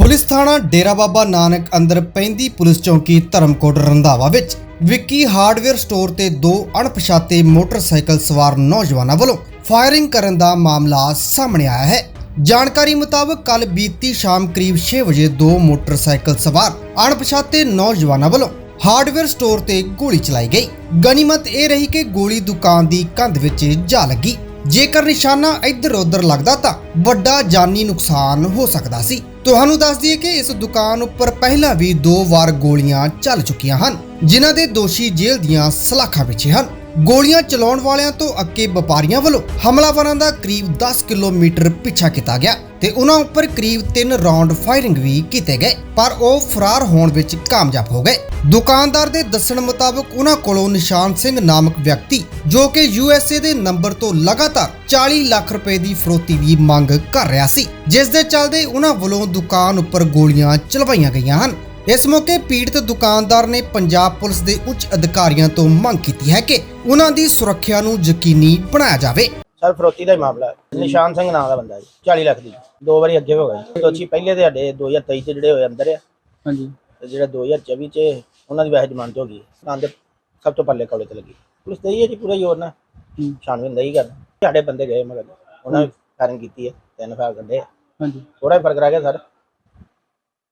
Police ਥਾਣਾ ਡੇਰਾ ਬਾਬਾ ਨਾਨਕ ਅੰਦਰ ਪੈਂਦੀ ਪੁਲਿਸ ਚੌਕੀ ਧਰਮਕੋਟ ਰੰਧਾਵਾ ਵਿੱਚ ਵਿੱਕੀ ਹਾਰਡਵੇਅਰ ਸਟੋਰ ਤੇ ਦੋ ਅਣਪਛਾਤੇ ਮੋਟਰਸਾਈਕਲ ਸਵਾਰ ਨੌਜਵਾਨਾਂ ਵੱਲੋਂ ਫਾਇਰਿੰਗ ਕਰਨ ਦਾ ਮਾਮਲਾ ਸਾਹਮਣੇ ਆਇਆ ਹੈ। ਜਾਣਕਾਰੀ ਮੁਤਾਬਕ ਕੱਲ ਬੀਤੀ ਸ਼ਾਮ ਕਰੀਬ 6 ਵਜੇ ਦੋ ਮੋਟਰਸਾਈਕਲ ਸਵਾਰ ਅਣਪਛਾਤੇ ਨੌਜਵਾਨਾਂ ਵੱਲੋਂ ਹਾਰਡਵੇਅਰ ਸਟੋਰ ਤੇ ਗੋਲੀ ਚਲਾਈ ਗਈ। ਗਨੀਮਤ ਇਹ ਰਹੀ ਕਿ ਗੋਲੀ ਦੁਕਾਨ ਦੀ ਕੰਧ ਵਿੱਚ ਜਾ ਲੱਗੀ। ਜੇਕਰ ਨਿਸ਼ਾਨਾ ਇੱਧਰ ਉੱਧਰ ਲੱਗਦਾ ਤਾਂ ਵੱਡਾ ਜਾਨੀ ਨੁਕਸਾਨ ਹੋ ਸਕਦਾ ਸੀ। ਤੁਹਾਨੂੰ ਦੱਸ ਦਈਏ ਕਿ ਇਸ ਦੁਕਾਨ ਉੱਪਰ ਪਹਿਲਾਂ ਵੀ ਦੋ ਵਾਰ ਗੋਲੀਆਂ ਚੱਲ ਚੁੱਕੀਆਂ ਹਨ, ਜਿਨ੍ਹਾਂ ਦੇ ਦੋਸ਼ੀ ਜੇਲ੍ਹ ਦੀਆਂ ਸਲਾਖਾਂ ਪਿੱਛੇ ਹਨ। ਗੋਲੀਆਂ ਚਲਾਉਣ ਵਾਲਿਆਂ ਤੋਂ ਅੱਕੇ ਵਪਾਰੀਆਂ ਵੱਲੋਂ ਹਮਲਾਵਰਾਂ ਦਾ ਕਰੀਬ 10 ਕਿਲੋਮੀਟਰ ਪਿੱਛਾ ਕੀਤਾ ਗਿਆ ਤੇ ਉਹਨਾਂ ਉੱਪਰ ਕਰੀਬ 3 ਰਾਉਂਡ ਫਾਇਰਿੰਗ ਵੀ ਕੀਤੇ ਗਏ, ਪਰ ਉਹ ਫਰਾਰ ਹੋਣ ਵਿੱਚ ਕਾਮਯਾਬ ਹੋ ਗਏ। ਦੁਕਾਨਦਾਰ ਦੇ ਦੱਸਣ ਮੁਤਾਬਕ ਉਹਨਾਂ ਕੋਲੋਂ ਨਿਸ਼ਾਨ ਸਿੰਘ ਨਾਮਕ ਵਿਅਕਤੀ, ਜੋ ਕਿ ਯੂਐਸਏ ਦੇ ਨੰਬਰ ਤੋਂ ਲਗਾਤਾਰ 40 ਲੱਖ ਰੁਪਏ ਦੀ ਫਰੋਤੀ ਦੀ ਮੰਗ ਕਰ ਰਿਹਾ ਸੀ, ਜਿਸ ਦੇ ਚੱਲਦੇ ਉਹਨਾਂ ਵੱਲੋਂ ਦੁਕਾਨ ਉੱਪਰ ਗੋਲੀਆਂ ਚਲਵਾਈਆਂ ਗਈਆਂ ਹਨ। ਇਸ ਮੌਕੇ ਪੀੜਤ ਦੁਕਾਨਦਾਰ ਨੇ ਪੰਜਾਬ ਪੁਲਿਸ ਦੇ ਉੱਚ ਅਧਿਕਾਰੀਆਂ ਤੋਂ ਮੰਗ ਕੀਤੀ ਹੈ ਕਿ ਉਹਨਾਂ ਦੀ ਸੁਰੱਖਿਆ ਨੂੰ ਯਕੀਨੀ ਬਣਾਇਆ ਜਾਵੇ। ਸਰ ਫਰੋਤੀ ਦਾ ਹੀ ਮਾਮਲਾ ਹੈ। ਨਿਸ਼ਾਨ ਸਿੰਘ ਨਾਮ ਦਾ ਬੰਦਾ ਜੀ 40 ਲੱਖ ਦੀ। ਦੋ ਵਾਰੀ ਅੱਗੇ ਹੋ ਗਏ ਦੋਸ਼ੀ ਪਹਿਲੇ ਦੇ ਸਾਡੇ 2023 ਚ ਜਿਹੜੇ ਹੋਏ ਅੰਦਰ ਆ। ਹਾਂਜੀ। ਤੇ ਜਿਹੜਾ 2024 ਚ ਉਹਨਾਂ ਦੀ ਵੈਸੇ ਜ਼ਮਾਨਤ ਹੋ ਗਈ ਨਾਂ ਦੇ ਸਭ ਤੋਂ ਪੱਲੇ ਕੌਲੇ ਤੇ ਲੱਗੀ। ਪੁਲਿਸ ਤੇ ਹੀ ਹੈ ਜੀ ਪੂਰਾ ਜ਼ੋਰ ਨਾਲ। ਹੂੰ, ਛਾਣਬੀਨ ਨਹੀਂ ਕਰ ਸਾਡੇ ਬੰਦੇ ਗਏ ਮਗਰ। ਉਹਨਾਂ ਨੇ ਫਾਇਰਿੰਗ ਕੀਤੀ ਹੈ। ਤਿੰਨ ਫਾਇਰ ਕੱਢੇ ਹਾਂਜੀ। ਥੋੜਾ ਫ਼ਰਕ ਰਹਿ ਗਿਆ ਸਰ।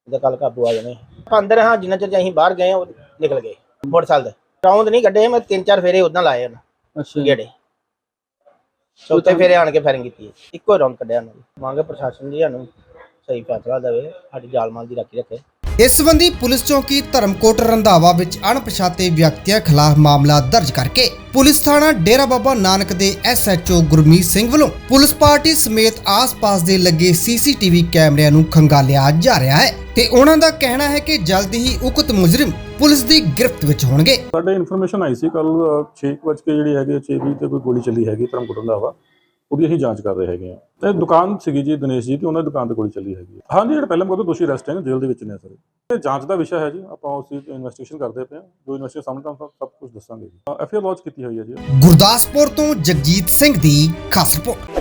ਇਹਦਾ ਕੱਲ ਕਾਬੂ ਆ ਜਾਣੇ। ਆਪਾਂ ਅੰਦਰ ਹਾਂ ਜਿੰਨਾ ਚਿਰ ਅਸੀਂ ਬਾਹਰ ਗਏ ਉਹ ਨਿਕਲ ਗਏ। ਮੋਟਰਸਾਈਕਲ ਦੇ ਰਾਉਂਡ ਨਹੀਂ ਕੱਢੇ ਮੈਂ ਤਿੰਨ ਚਾਰ ਫੇਰੇ ਉਦਾਂ ਲਾਏ ਉਹਨਾਂ ਅੱਛਾ। ਗੇੜੇ। ਚੌਥੇ ਫੇਰੇ ਆਣ ਕੇ ਫਾਇਰਿੰਗ ਕੀਤੀ। ਇੱਕੋ ਰੌਂਡ ਕੱਢਿਆ ਉਹਨਾਂ ਨੇ। ਮੰਗ ਪ੍ਰਸ਼ਾਸਨ ਜੀ ਸਾਨੂੰ ਸਹੀ ਫੈਸਲਾ ਦੇਵੇ ਸਾਡੀ ਜਾਲ ਮਾਲ ਦੀ ਰਾਖੀ ਰੱਖੇ। ਇਸ ਸੰਬੰਧੀ ਪੁਲਿਸ ਚੌਕੀ ਧਰਮਕੋਟ ਰੰਧਾਵਾ ਵਿੱਚ ਅਣਪਛਾਤੇ ਵਿਅਕਤੀਆਂ ਖਿਲਾਫ ਮਾਮਲਾ ਦਰਜ ਕਰਕੇ ਪੁਲਿਸ ਥਾਣਾ ਡੇਰਾ ਬਾਬਾ ਨਾਨਕ ਦੇ ਐਸਐਚਓ ਗੁਰਮੀਤ ਸਿੰਘ ਵੱਲੋਂ ਪੁਲਿਸ ਪਾਰਟੀ ਸਮੇਤ ਆਸ-ਪਾਸ ਦੇ ਲੱਗੇ ਸੀਸੀਟੀਵੀ ਕੈਮਰਿਆਂ ਨੂੰ ਖੰਗਾਲਿਆ ਜਾ ਰਿਹਾ ਹੈ ਤੇ ਉਹਨਾਂ ਦਾ ਕਹਿਣਾ ਹੈ ਕਿ ਜਲਦ ਹੀ ਉਕਤ ਮੁਜਰਮ ਪੁਲਿਸ ਦੀ ਗ੍ਰਿਫਤ ਵਿੱਚ ਹੋਣਗੇ। ਸਾਡੇ ਇਨਫੋਰਮੇਸ਼ਨ ਆਈ ਸੀ ਕੱਲ 6 ਵਜੇ ਜਿਹੜੀ ਹੈਗੀ 6 ਤੇ ਕੋਈ ਗੋਲੀ ਚੱਲੀ ਹੈਗੀ ਧਰਮਕੋਟ ਰੰਧਾਵਾ। ਉਹਦੀ ਅਸੀਂ ਜਾਂਚ ਕਰ ਰਹੇ ਹੈਗੇ ਆ ਤੇ ਦੁਕਾਨ ਸੀਗੀ ਜੀ ਦਿਨੇਸ਼ ਜੀ, ਤੇ ਉਹਨਾਂ ਦੀ ਦੁਕਾਨ ਦੇ ਕੋਲ ਚੱਲੀ ਹੈਗੀ ਆ। ਹਾਂਜੀ, ਜਿਹੜਾ ਪਹਿਲਾਂ ਮਗਰ ਦੋਸ਼ੀ ਅਰੈਸਟ ਹੈ ਜੇਲ੍ਹ ਦੇ ਵਿੱਚ ਨੇ ਸਰ। ਇਹ ਜਾਂਚ ਦਾ ਵਿਸ਼ਾ ਹੈ ਜੀ, ਆਪਾਂ ਉਸ ਦੀ ਇਨਵੈਸਟੀਗੇਸ਼ਨ ਕਰਦੇ ਪਏ ਹਾਂ। ਜੋ ਇਨਵੈਸਟੀਗੇਸ਼ਨ ਸਾਹਮਣੇ ਤੁਹਾਨੂੰ ਸਭ ਕੁਝ ਦੱਸਾਂਗੇ ਜੀ। ਐਫ ਆਈ ਆਰ ਲੌਂਚ ਕੀਤੀ ਹੋਈ ਹੈ ਜੀ। ਗੁਰਦਾਸਪੁਰ ਤੋਂ ਜਗਜੀਤ ਸਿੰਘ ਦੀ ਖਾਸ ਰਿਪੋਰਟ।